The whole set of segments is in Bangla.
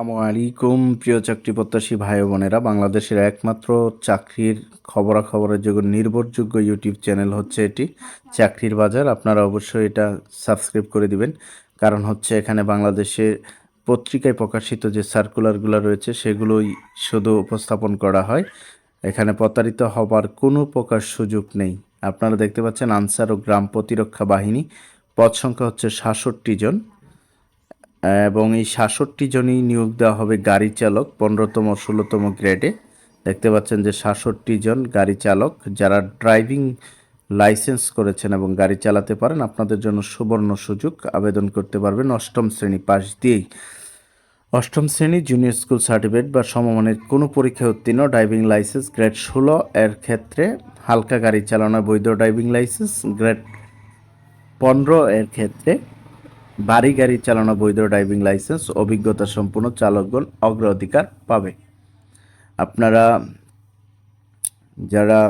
আলাইকুম, প্রিয় চাকরি প্রত্যাশী ভাই বোনেরা। বাংলাদেশের একমাত্র চাকরির খবরাখবরের যোগ্য নির্ভরযোগ্য ইউটিউব চ্যানেল হচ্ছে এটি, চাকরির বাজার। আপনারা অবশ্যই এটা সাবস্ক্রাইব করে দিবেন। কারণ হচ্ছে এখানে বাংলাদেশে পত্রিকায় প্রকাশিত যে সার্কুলারগুলো রয়েছে, সেগুলোই শুধু উপস্থাপন করা হয়। এখানে প্রতারিত হবার কোনো প্রকার সুযোগ নেই। আপনারা দেখতে পাচ্ছেন আনসার ও গ্রাম প্রতিরক্ষা বাহিনী, পদ সংখ্যা হচ্ছে সাতষট্টি জন। এবং এই সাতষট্টি জনই নিয়োগ দেওয়া হবে গাড়ি চালক পনেরোতম, ষোলোতম গ্রেডে। দেখতে পাচ্ছেন যে সাতষট্টি জন গাড়ি চালক যারা ড্রাইভিং লাইসেন্স করেছেন এবং গাড়ি চালাতে পারেন, আপনাদের জন্য সুবর্ণ সুযোগ, আবেদন করতে পারবেন অষ্টম শ্রেণি পাশ দিয়েই। অষ্টম শ্রেণি জুনিয়র স্কুল সার্টিফিকেট বা সমমানের কোনো পরীক্ষায় উত্তীর্ণ, ড্রাইভিং লাইসেন্স গ্রেড ষোলো এর ক্ষেত্রে হালকা গাড়ি চালানো বৈধ ড্রাইভিং লাইসেন্স, গ্রেড পনেরো এর ক্ষেত্রে ভারী গাড়ি চালানো বৈধ ড্রাইভিং লাইসেন্স, অভিজ্ঞতা সম্পন্ন চালকগণ অগ্রাধিকার পাবে। আপনারা যারা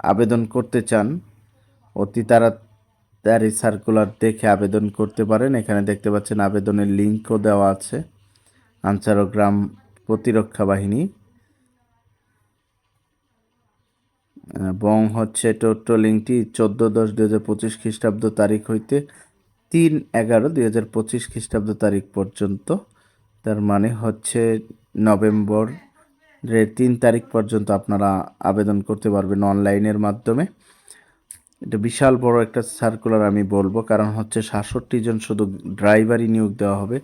আবেদন করতে চান, অতি তাড়াতাড়ি সার্কুলার দেখে আবেদন করতে পারেন। এখানে দেখতে পাচ্ছেন আবেদনের লিঙ্কও দেওয়া আছে। আনসার ও গ্রাম প্রতিরক্ষা বাহিনী। এবং হচ্ছে টোটো লিঙ্কটি চোদ্দ দশ দু হাজার পঁচিশ খ্রিস্টাব্দ তারিখ হইতে তিন এগারো দুই হাজার পঁচিশ খ্রিস্টাব্দ তারিখ পর্যন্ত, তার মানে হচ্ছে নভেম্বর তিন তারিখ পর্যন্ত আপনারা আবেদন করতে পারবেন অনলাইনের মাধ্যমে। এটা বিশাল বড় একটা সার্কুলার আমি বলব, কারণ হচ্ছে সাতষট্টি জন শুধু ড্রাইভারই নিয়োগ দেওয়া হবে।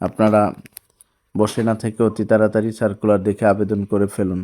আপনারা বসে না থেকে অতি তাড়াতাড়ি সার্কুলার দেখে আবেদন করে ফেলুন।